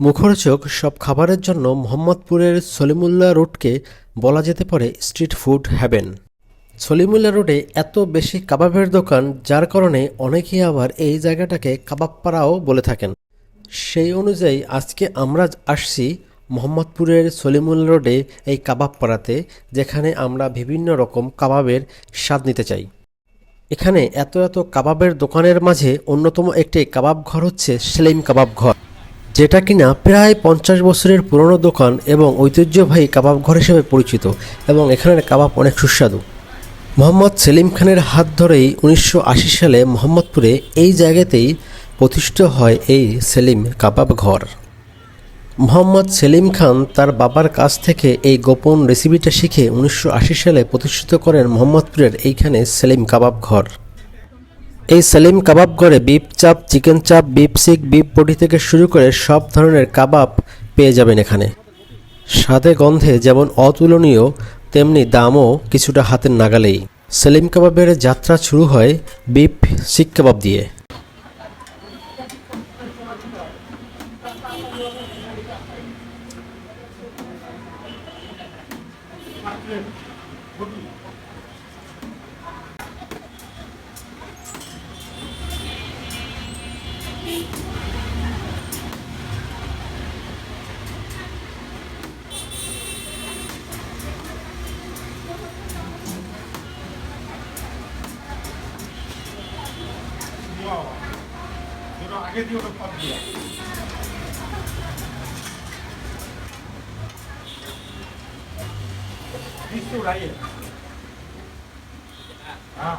মুখরোচক সব খাবারের জন্য মোহাম্মদপুরের সলিমুল্লাহ রোডকে বলা যেতে পারে স্ট্রিট ফুড হ্যাভেন সলিমুল্লাহ রোডে এত বেশি কাবাবের দোকান, যার কারণে অনেকেই আবার এই জায়গাটাকে কাবাবপাড়াও বলে থাকেন। সেই অনুযায়ী আজকে আমরা আসছি মোহাম্মদপুরের সলিমুল্লাহ রোডে এই কাবাব পাড়াতে যেখানে আমরা বিভিন্ন রকম কাবাবের স্বাদ নিতে চাই। এখানে এত এত কাবাবের দোকানের মাঝে অন্যতম একটি কাবাব ঘর হচ্ছে সেলিম কাবাব ঘর যেটা কিনা প্রায় পঞ্চাশ বছরের পুরনো দোকান এবং ঐতিহ্যবাহী কাবাব ঘর হিসেবে পরিচিত এবং এখানের কাবাব অনেক সুস্বাদু। মোহাম্মদ সেলিম খানের হাত ধরেই উনিশশো আশি সালে মোহাম্মদপুরে এই জায়গাতেই প্রতিষ্ঠিত হয় এই সেলিম কাবাব ঘর। মোহাম্মদ সেলিম খান তার বাবার কাছ থেকে এই গোপন রেসিপিটা শিখে উনিশশো আশি সালে প্রতিষ্ঠিত করেন মোহাম্মদপুরের এইখানে সেলিম কাবাব ঘর। এই সেলিম কাবাব ঘরে বিফ চাপ, চিকেন চাপ বিফ সিক বিফ বডি থেকে শুরু করে সব ধরনের কাবাব পেয়ে যাবেন এখানে। স্বাদে গন্ধে যেমন অতুলনীয়, তেমনি দামও কিছুটা হাতের নাগালেই। সেলিম কাবাবের যাত্রা শুরু হয় বিফ শিক কাবাব দিয়ে। আগে দিয়ে ওটা পাত দিয়া বিস্তু রাইয়ে হ্যাঁ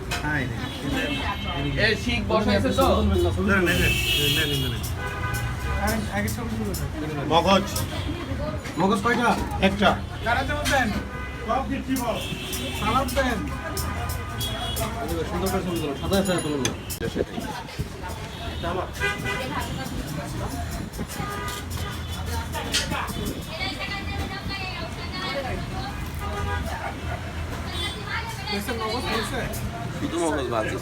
হ্যাঁ মগজ। মগজ কয়টা? একটা। সুন্দর করে সুন্দর। সাদা সাদা তুলুন না এসে মগজ হয়েছে? শুধু মগজ ভাজি।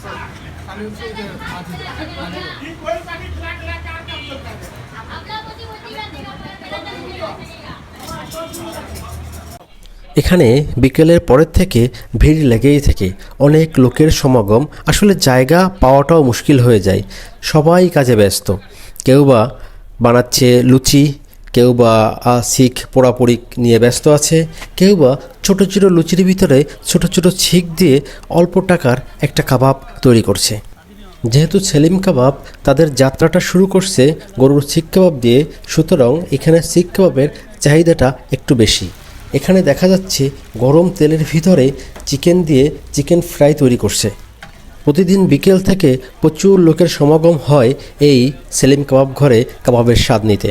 এখানে বিকেলের পরের থেকে ভিড় লেগেই থাকে। অনেক লোকের সমাগম। আসলে জায়গা পাওয়াটাও মুশকিল হয়ে যায়। সবাই কাজে ব্যস্ত। কেউ বা বানাচ্ছে লুচি কেউ বা শিখ পোড়াপুরি নিয়ে ব্যস্ত আছে, কেউ বা ছোটো ছোটো লুচির ভিতরে ছোট ছোট ছিক দিয়ে অল্প টাকার একটা কাবাব তৈরি করছে। যেহেতু সেলিম কাবাব তাদের যাত্রাটা শুরু করছে গরুর শিক কাবাব দিয়ে, সুতরাং এখানে শিক কাবাবের চাহিদাটা একটু বেশি। এখানে দেখা যাচ্ছে গরম তেলের ভিতরে চিকেন দিয়ে চিকেন ফ্রাই তৈরি করছে। প্রতিদিন বিকেল থেকে প্রচুর লোকের সমাগম হয় এই সেলিম কাবাব ঘরে কাবাবের স্বাদ নিতে।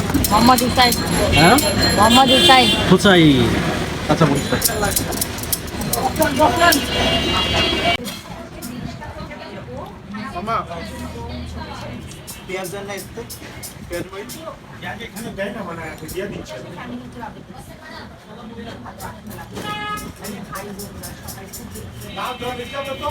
মোহাম্মদ হুসাইন হ্যাঁ? মোহাম্মদ হুসাইন হুসাই আচ্ছা বলছি মামা পেঁয়াজ দেন না এতে? পেঁয়াজ বই এখানে দেয় না মানে দিয়ে দিচ্ছে। দাও তো হবে তো।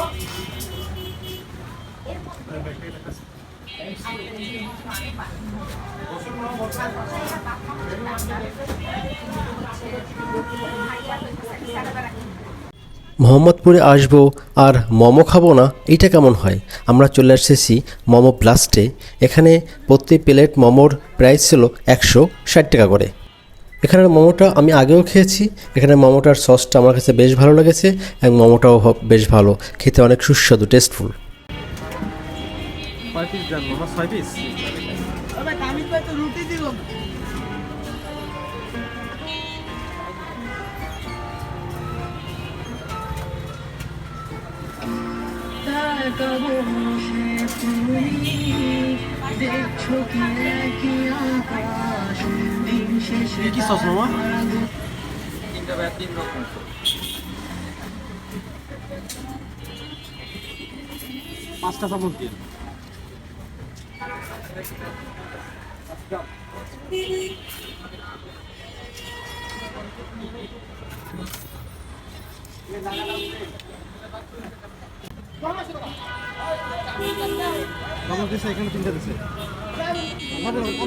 মোহাম্মদপুরে আসব আর মোমো খাব না, এটা কেমন হয়? আমরা চলে এসেছি মোমো প্লাস্টে এখানে প্রতি প্লেট মোমোর প্রাইস ছিল একশো ষাট টাকা করে। এখানের মোমোটা আমি আগেও খেয়েছি। এখানে মোমোটার সসটা আমার কাছে বেশ ভালো লেগেছে এবং মোমোটাও বেশ ভালো। খেতে অনেক সুস্বাদু টেস্টফুল পিস দেন মামা ছয় পিস কি সস মামা? তিনটা ব্যাট তিন রকম পাঁচটা চামচ দিছে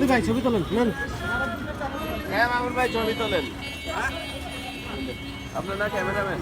ভাই ছবি তোলেন নেন হ্যাঁ মামুন ভাই ছবি তোলেন। আপনার না ক্যামেরাম্যান?